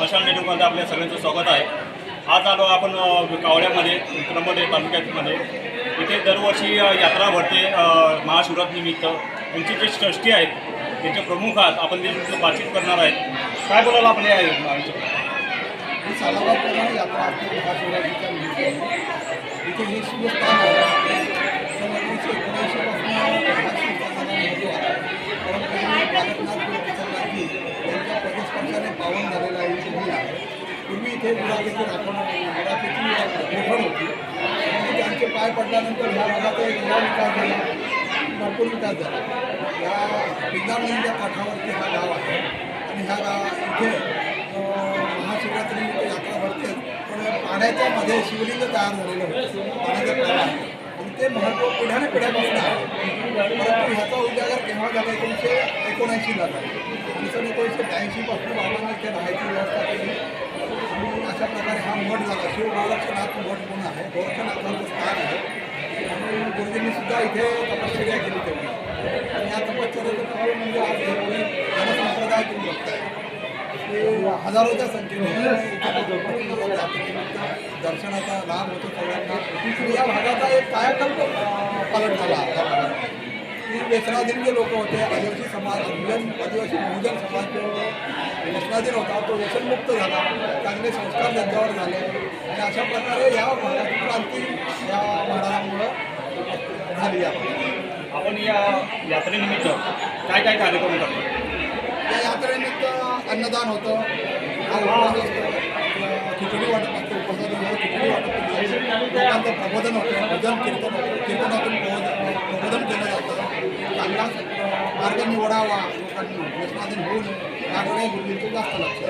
मशाल नेटवर्कमध्ये आपल्या सगळ्यांचं स्वागत आहे. आज आलो आपण अ, कावळ्यामध्ये विक्रममध्ये तालुक्यामध्ये. इथे दरवर्षी यात्रा भरते महाशिवरात्रीनिमित्त यांची जे ट्रस्टी आहेत त्यांचे प्रमुख आहात आपण त्यांच्याशी बातचीत करणार आहेत. काय बोलायला आपले आहे यात्रा इथे हे ते इथे गुराखीची राखण गुराखीची गोठण होती. आणि त्यांचे पाय पडल्यानंतर ह्या भागाचा एक नवा विकास झाला. भरपूर विकास झाला. या विद्यामंदीच्या काठावरती हा गाव आहे. आणि ह्या गाव इथे महाशिवरात्री यात्रा भरते. पण पाण्याच्या मध्ये शिवलिंग तयार झालेलं होतं. पाण्याचा प्रवाह आणि ते महत्त्व पिढ्याने पिढ्यापासून आहे. परंतु ह्याचा उजागर केव्हा झाला? एकोणीसशे एकोणऐंशीला झाला. आणि एकोणीसशे ब्याऐंशीपासून बाबांनी इथे राहायची व्यवस्था केली आणि अशा प्रकारे हा मठ झाला. शिव गोरक्षनाथ मठ म्हणून आहे. गोरक्षनाथांचं स्थान आहे. त्यामुळे गुरुजींनी सुद्धा इथे तपश्चर्या केली तेवढी आणि या तपश्चर्याचं फळ म्हणजे आज हे जनसंप्रदाय तुम्ही बघताय हजारोच्या संख्येने दर्शनाचा लाभ होतो सगळ्यांना. या भागाचा एक कायाकल्प पालन झाला या भागात. की व्यसनाधीन जे लोक होते आदिवासी समाज आदिवासी आदिवासी बहुजन समाज व्यसनाधीन होता तो व्यसनमुक्त झाला चांगले संस्कार त्यांच्यावर झाले. आणि अशा प्रकारे या भागाची क्रांती या महाराजांमुळं झाली आहे. आपण या यात्रेनिमित्त काय काय कार्यक्रम करतो? या यात्रेनिमित्त अन्नदान होतं उपवास असतो अं, खिचडी वाटप असतो उपवासा दिवशी खिचडी वाटप जाते. लोकांचं प्रबोधन होतं भजन कीर्तन होतं कीर्तनातून प्रबोधन प्रबोधन केलं जातं. चांगला मार्ग निवडावा लोकांनी व्यसनाधीन होऊन याकडे जास्त लक्ष.